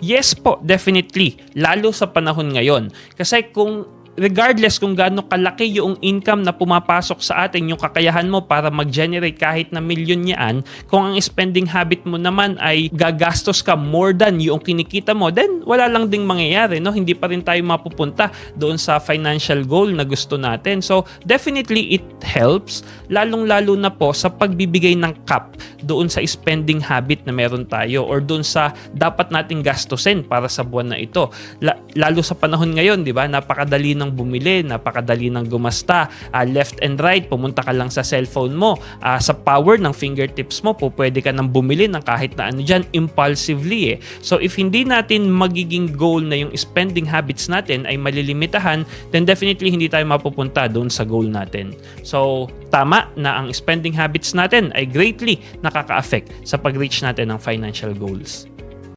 yes po, definitely. Lalo sa panahon ngayon. Kasi kung regardless kung gaano kalaki yung income na pumapasok sa atin, yung kakayahan mo para mag-generate kahit na milyon yaan, kung ang spending habit mo naman ay gagastos ka more than yung kinikita mo, then wala lang ding mangyayari, no? Hindi pa rin tayo mapupunta doon sa financial goal na gusto natin. So, definitely it helps, lalong-lalo na po sa pagbibigay ng cap doon sa spending habit na meron tayo or doon sa dapat nating gastusin para sa buwan na ito. La- lalo sa panahon ngayon, di ba? Napakadali ng bumili, napakadali ng gumasta. Ah, left and right, pumunta ka lang sa cellphone mo. Ah, sa power ng fingertips mo, po pwede ka nang bumili ng kahit na ano dyan, impulsively eh. So if hindi natin magiging goal na yung spending habits natin ay malilimitahan, then definitely hindi tayo mapupunta doon sa goal natin. So tama na ang spending habits natin ay greatly nakaka-affect sa pag-reach natin ng financial goals.